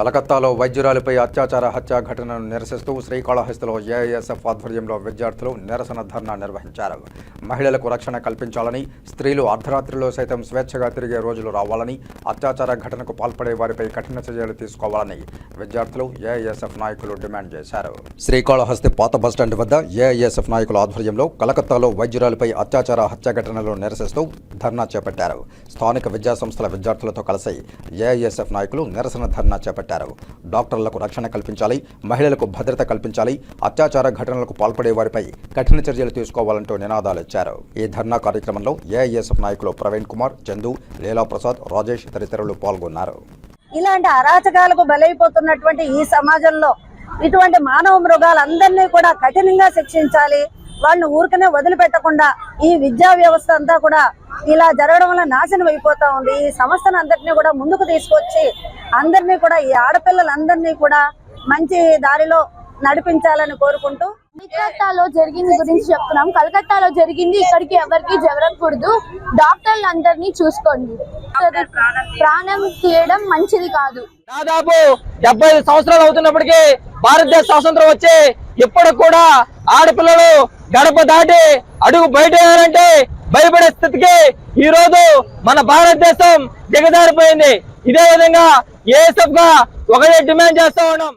కలకత్తాలో వైద్యురాలిపై అత్యాచార హత్య ఘటనను నిరసిస్తూ శ్రీకాళహస్తిలో ఏఐఎస్ఎఫ్ ఆధ్వర్యంలో విద్యార్థులు నిరసన ధర్నా నిర్వహించారు. మహిళలకు రక్షణ కల్పించాలని స్త్రీలు అర్ధరాత్రిలో సైతం స్వేచ్ఛగా తిరిగే రోజులు రావాలని అత్యాచార ఘటనకు పాల్పడే వారిపై కఠిన చర్యలు తీసుకోవాలని విద్యార్థులు ఏఐఎస్ఎఫ్ నాయకులు డిమాండ్ చేశారు. శ్రీకాళహస్తి పాత బస్టాండ్ వద్ద ఏఐఎస్ఎఫ్ నాయకుల ఆధ్వర్యంలో కలకత్తాలో వైద్యురాలిపై అత్యాచార హత్య ఘటనలు నిరసిస్తూ ధర్నా చేపట్టారు. స్థానిక విద్యాసంస్థల విద్యార్థులతో కలిసి ఏఐఎస్ఎఫ్ నాయకులు నిరసన ధర్నా చేపట్టారు. డాక్టర్లకు రక్షణ కల్పించాలి మహిళలకు భద్రత కల్పించాలి అత్యాచార ఘటనలకు పాల్పడే వారిపై కఠిన చర్యలు తీసుకోవాలంటూ నినాదాలు ఇచ్చారు. ఈ ధర్నా కార్యక్రమంలో ఏఐఎస్ఎఫ్ నాయకులు ప్రవీణ్ కుమార్ చందు లీలా ప్రసాద్ రాజేష్ తదితరులు పాల్గొన్నారు. ఇలాంటి అరాచకాలకు బలైపోతున్నటువంటి ఈ సమాజంలో ఇటువంటి మానవ మృగాలందరినీ కూడా కఠినంగా శిక్షించాలి. వాళ్ళని ఊరికనే వదిలిపెట్టకుండా ఈ విద్యా వ్యవస్థ అంతా కూడా ఇలా జరగడం వల్ల నాశనం అయిపోతా ఉంది. ఈ సంస్థను అందరినీ కూడా ముందుకు తీసుకొచ్చి అందరినీ కూడా ఈ ఆడపిల్లలందరినీ కూడా మంచి దారిలో నడిపించాలని కోరుకుంటూ. కలకత్తాలో జరిగింది గురించి చెప్తున్నాం. కలకత్తాలో జరిగింది. ఇక్కడికి ఎవరికి జరగకూడదు. డాక్టర్లు అందరినీ చూసుకోండి ప్రాణం తీయడం. మంచిది కాదు. దాదాపు డెబ్బై ఐదు సంవత్సరాలు అవుతున్నప్పటికీ భారతదేశ స్వాతంత్రం వచ్చి ఇప్పటికి కూడా ఆడపిల్లలు గడప దాటి అడుగు బయట వేయాలంటే భయపడే స్థితికి ఈ రోజు మన భారతదేశం దిగజారిపోయింది. ఇదే విధంగా ఏఎస్ఎఫ్గా ఒకటే డిమాండ్ చేస్తా ఉన్నాం.